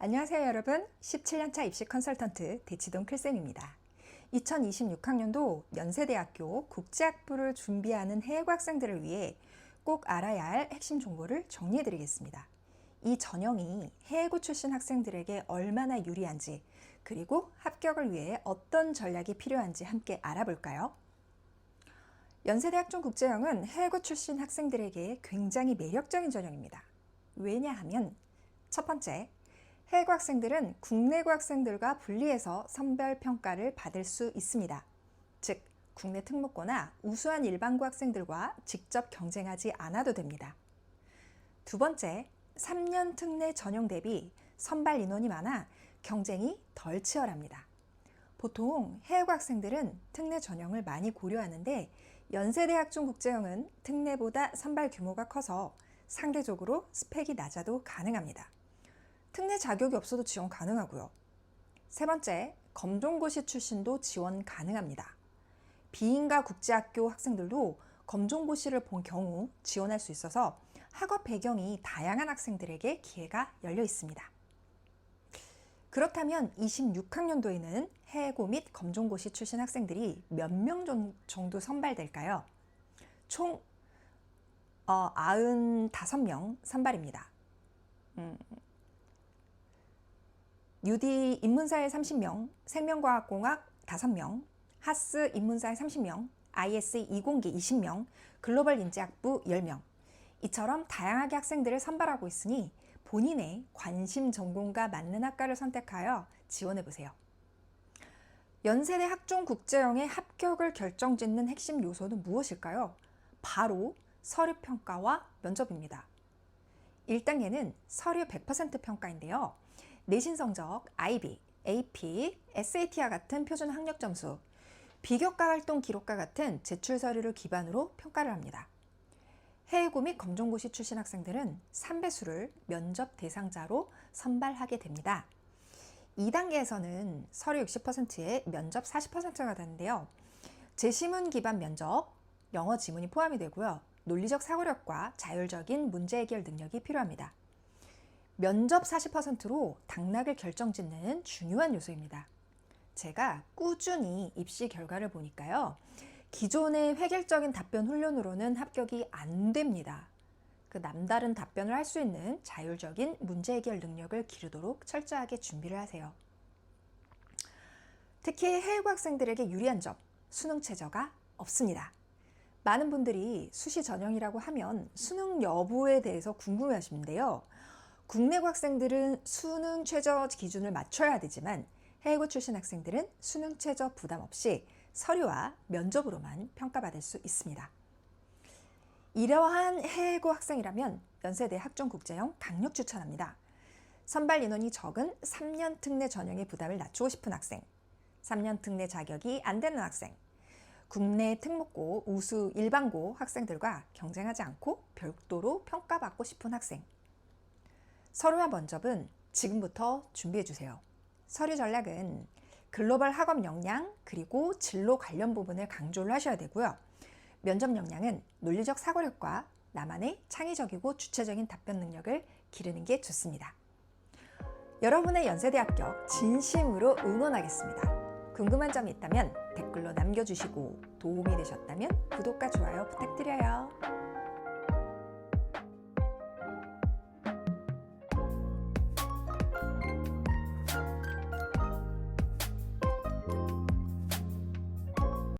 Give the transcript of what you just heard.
안녕하세요 여러분 17년차 입시 컨설턴트 대치동 클쌤입니다 2026학년도 연세대학교 국제학부를 준비하는 해외 학생들을 위해 꼭 알아야 할 핵심 정보를 정리해 드리겠습니다 이 전형이 해외고 출신 학생들에게 얼마나 유리한지 그리고 합격을 위해 어떤 전략이 필요한지 함께 알아볼까요? 연세대학종 국제형은 해외고 출신 학생들에게 굉장히 매력적인 전형입니다. 왜냐하면 첫 번째, 해외고 학생들은 국내고 학생들과 분리해서 선별 평가를 받을 수 있습니다. 즉, 국내 특목고나 우수한 일반고 학생들과 직접 경쟁하지 않아도 됩니다. 두 번째, 3년 특례 전형 대비 선발 인원이 많아 경쟁이 덜 치열합니다. 보통 해외고 학생들은 특례 전형을 많이 고려하는데 연세대학종 국제형은 특례보다 선발 규모가 커서 상대적으로 스펙이 낮아도 가능합니다. 특례 자격이 없어도 지원 가능하고요. 세 번째, 검정고시 출신도 지원 가능합니다. 비인가 국제학교 학생들도 검정고시를 본 경우 지원할 수 있어서 학업 배경이 다양한 학생들에게 기회가 열려 있습니다. 그렇다면 26학년도에는 해고 및 검정고시 출신 학생들이 몇 명 정도 선발될까요? 총 어, 95명 선발입니다. 음, UD 인문사회 30명, 생명과학공학 5명, 하스 인문사회 30명, IS 20기 20명, 글로벌 인재학부 10명. 이처럼 다양하게 학생들을 선발하고 있으니 본인의 관심 전공과 맞는 학과를 선택하여 지원해 보세요. 연세대 학종 국제형의 합격을 결정짓는 핵심 요소는 무엇일까요? 바로 서류 평가와 면접입니다. 1단계는 서류 100% 평가인데요. 내신 성적, IB, AP, SAT와 같은 표준 학력 점수, 비교과 활동 기록과 같은 제출 서류를 기반으로 평가를 합니다. 해외고 및 검정고시 출신 학생들은 3배수를 면접 대상자로 선발하게 됩니다. 2단계에서는 서류 60%에 면접 40%가 되는데요. 제시문 기반 면접, 영어 지문이 포함이 되고요. 논리적 사고력과 자율적인 문제 해결 능력이 필요합니다. 면접 40%로 당락을 결정짓는 중요한 요소입니다. 제가 꾸준히 입시 결과를 보니까요. 기존의 획일적인 답변 훈련으로는 합격이 안 됩니다. 그 남다른 답변을 할 수 있는 자율적인 문제 해결 능력을 기르도록 철저하게 준비를 하세요. 특히 해외고 학생들에게 유리한 점, 수능 최저가 없습니다. 많은 분들이 수시 전형이라고 하면 수능 여부에 대해서 궁금해 하시는데요. 국내고 학생들은 수능 최저 기준을 맞춰야 되지만 해외고 출신 학생들은 수능 최저 부담 없이 서류와 면접으로만 평가받을 수 있습니다. 이러한 해외고 학생이라면 연세대 학종국제형 강력 추천합니다. 선발 인원이 적은 3년 특례 전형의 부담을 낮추고 싶은 학생, 3년 특례 자격이 안 되는 학생, 국내 특목고 우수 일반고 학생들과 경쟁하지 않고 별도로 평가받고 싶은 학생. 서류와 면접은 지금부터 준비해 주세요. 서류 전략은 글로벌 학업 역량 그리고 진로 관련 부분을 강조를 하셔야 되고요. 면접 역량은 논리적 사고력과 나만의 창의적이고 주체적인 답변 능력을 기르는 게 좋습니다. 여러분의 연세대 합격 진심으로 응원하겠습니다. 궁금한 점이 있다면 댓글로 남겨주시고 도움이 되셨다면 구독과 좋아요 부탁드려요.